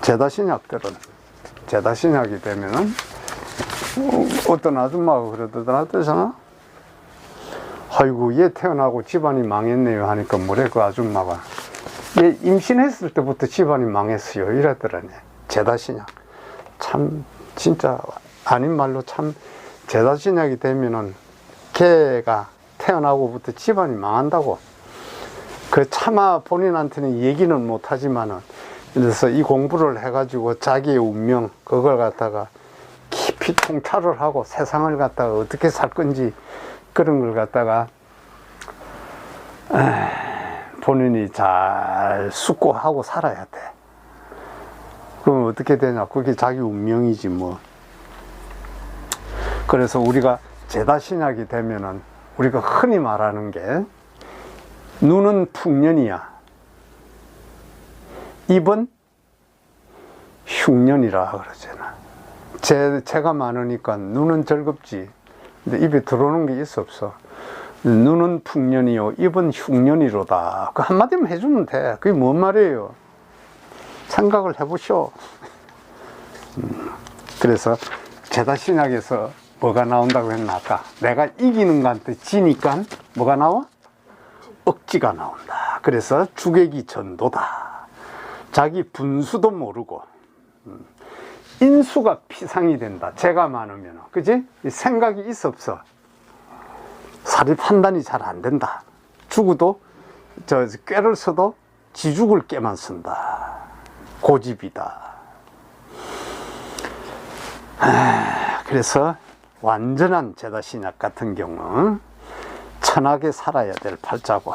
제다 신약들은 제다 신약이 되면은 어, 어떤 아줌마가 그러더라잖아. 아이고 얘 태어나고 집안이 망했네요 하니까 뭐래 그 아줌마가. 얘 임신했을 때부터 집안이 망했어요 이랬더라니 제다 신약. 참 진짜 아닌 말로 참 제다 신약이 되면은 걔가 태어나고부터 집안이 망한다고. 그 차마 본인한테는 얘기는 못하지만은 그래서 이 공부를 해가지고 자기의 운명 그걸 갖다가 깊이 통찰을 하고 세상을 갖다가 어떻게 살 건지 그런 걸 갖다가 본인이 잘 숙고하고 살아야 돼. 그럼 어떻게 되냐? 그게 자기 운명이지 뭐. 그래서 우리가 제다 신약이 되면은 우리가 흔히 말하는 게 눈은 풍년이야. 입은 흉년이라 그러잖아. 재, 재가 많으니까 눈은 즐겁지. 근데 입에 들어오는 게 있어 없어. 눈은 풍년이요, 입은 흉년이로다. 그 한마디만 해주면 돼. 그게 뭔 말이에요? 생각을 해보쇼. 음, 그래서 제다 신약에서 뭐가 나온다고 했나 아까 내가 이기는 거한테 지니까 뭐가 나와? 억지가 나온다. 그래서 주객이 전도다. 자기 분수도 모르고 음, 인수가 피상이 된다. 죄가 많으면 그지? 이 생각이 있어 없어. 사리 판단이 잘 안 된다. 죽어도 저 꾀를 써도 지죽을 꾀만 쓴다. 고집이다. 아, 그래서 완전한 제다 신약 같은 경우 천하게 살아야 될 팔자고.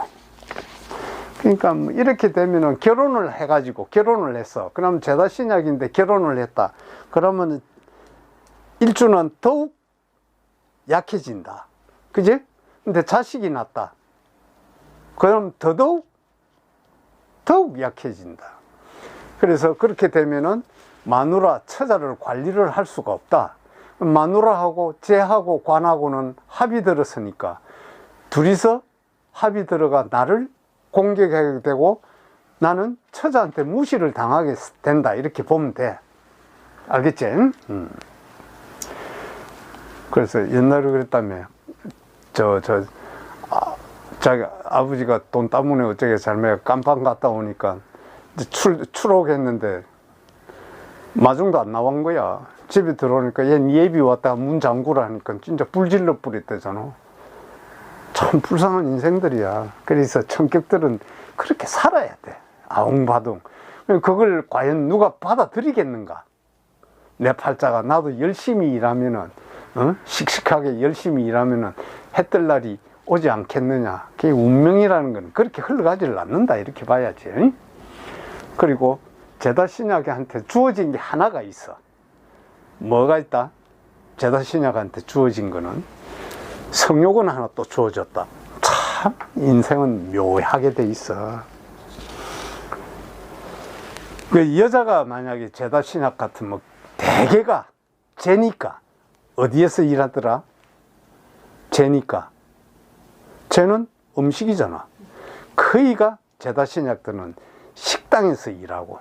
그러니까 뭐 이렇게 되면은 결혼을 해가지고 결혼을 했어. 그럼 제다 신약인데 결혼을 했다. 그러면 일주는 더욱 약해진다. 그지? 근데 자식이 낳다. 그럼 더더욱 더욱 약해진다. 그래서 그렇게 되면은 마누라 처자를 관리를 할 수가 없다. 마누라하고 쟤하고 관하고는 합이 들었으니까 둘이서 합이 들어가 나를 공격하게 되고 나는 처자한테 무시를 당하게 된다. 이렇게 보면 돼. 알겠지? 음. 그래서 옛날에 그랬다며. 저, 저, 아, 자기 아버지가 돈 때문에 어쩌게 잘못 깜빵 갔다 오니까 출, 출옥했는데 마중도 안 나온 거야. 집에 들어오니까 얘 예비 왔다가 문 잠그라니까 진짜 불질러 뿌렸대잖아. 참 불쌍한 인생들이야. 그래서 청격들은 그렇게 살아야 돼. 아웅바둥. 그걸 과연 누가 받아들이겠는가? 내 팔자가 나도 열심히 일하면은, 어? 씩씩하게 열심히 일하면은 해뜰 날이 오지 않겠느냐. 그게 운명이라는 건 그렇게 흘러가지를 않는다. 이렇게 봐야지. 응? 그리고 제다 신약한테 주어진 게 하나가 있어. 뭐가 있다? 제다 신약한테 주어진 거는 성욕은 하나 또 주어졌다. 참 인생은 묘하게 돼 있어. 그 여자가 만약에 제다 신약 같은 뭐 대개가 제니까 어디에서 일하더라? 제니까 쟤는 음식이잖아. 거의가 제다 신약들은 식당에서 일하고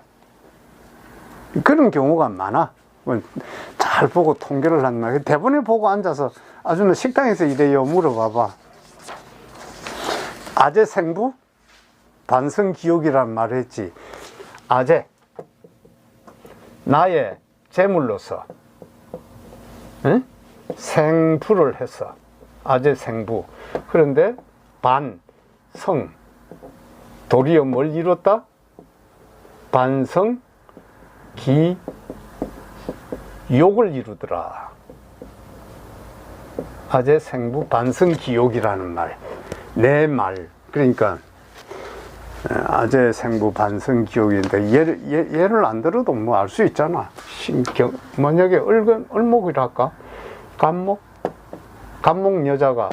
그런 경우가 많아. 뭐잘 보고 통계를 한다. 대본에 보고 앉아서 아줌마 식당에서 일해요. 물어봐봐. 아재 생부 반성 기억이란 말을 했지. 아재 나의 제물로서 응? 생부를 했어. 아재 생부. 그런데 반 성 도리어 뭘 이뤘다? 반성 기 욕을 이루더라. 아재 생부 반성 기욕이라는 말. 내 말. 그러니까 에, 아재 생부 반성 기욕인데 얘를, 얘, 얘를 안 들어도 뭐 알 수 있잖아. 신경 만약에 얼근 얼목이랄까? 간목 간목 여자가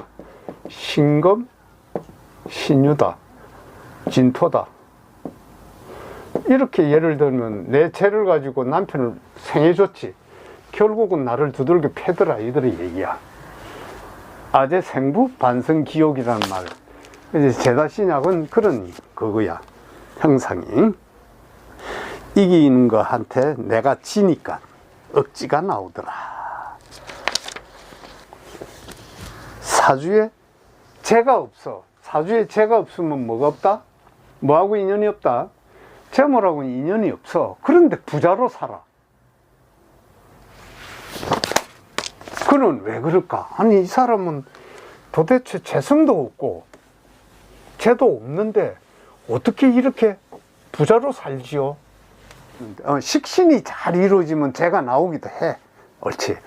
신금 신유다 진토다 이렇게 예를 들면 내 죄를 가지고 남편을 생해 줬지 결국은 나를 두들겨 패더라 이들의 얘기야 아재 생부 반성 기억이라는 말 이제 제다 신약은 그런 그거야 형상이 이기는 거한테 내가 지니까 억지가 나오더라. 사주에 죄가 없어. 사주에 죄가 없으면 뭐가 없다? 뭐하고 인연이 없다? 재물하고 인연이 없어. 그런데 부자로 살아. 그는 왜 그럴까? 아니, 이 사람은 도대체 재성도 없고, 죄도 없는데, 어떻게 이렇게 부자로 살지요? 어, 식신이 잘 이루어지면 죄가 나오기도 해. 옳지.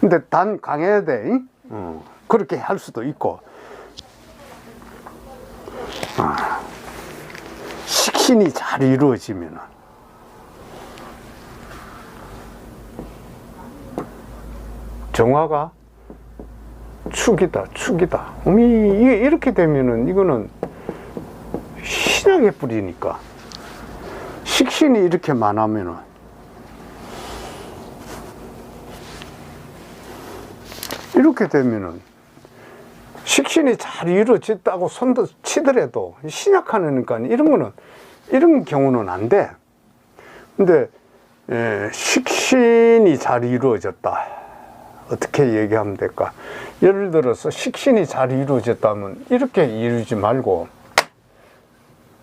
근데 단 강해야 돼. 응? 어, 그렇게 할 수도 있고. 아, 식신이 잘 이루어지면 정화가 축이다, 축이다. 이게 이렇게 되면은 이거는 신약의 뿌리니까. 식신이 이렇게 많으면은 이렇게 되면은 식신이 잘 이루어졌다고 손도 치더라도 신약하니까 이런 거는 이런 경우는 안 돼. 근데 예, 식신이 잘 이루어졌다. 어떻게 얘기하면 될까? 예를 들어서 식신이 잘 이루어졌다면 이렇게 이루지 말고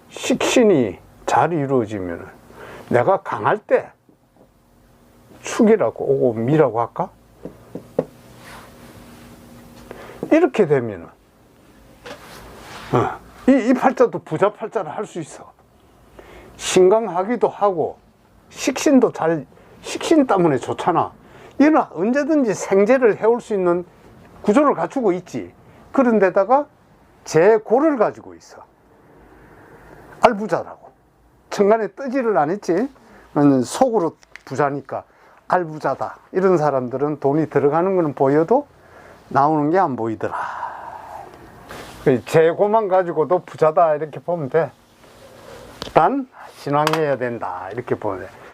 식신이 잘 이루어지면 내가 강할 때 축이라고 오고 미라고 할까? 이렇게 되면 어, 이, 이 팔자도 부자 팔자를 할 수 있어. 신강하기도 하고 식신도 잘 식신 때문에 좋잖아. 얘는 언제든지 생재를 해올 수 있는 구조를 갖추고 있지. 그런데다가 재고를 가지고 있어. 알부자라고. 천간에 뜨지를 않았지. 음, 속으로 부자니까 알부자다. 이런 사람들은 돈이 들어가는 거는 보여도 나오는 게 안 보이더라. 그 재고만 가지고도 부자다 이렇게 보면 돼. 단 신앙해야 된다 이렇게 보면 돼.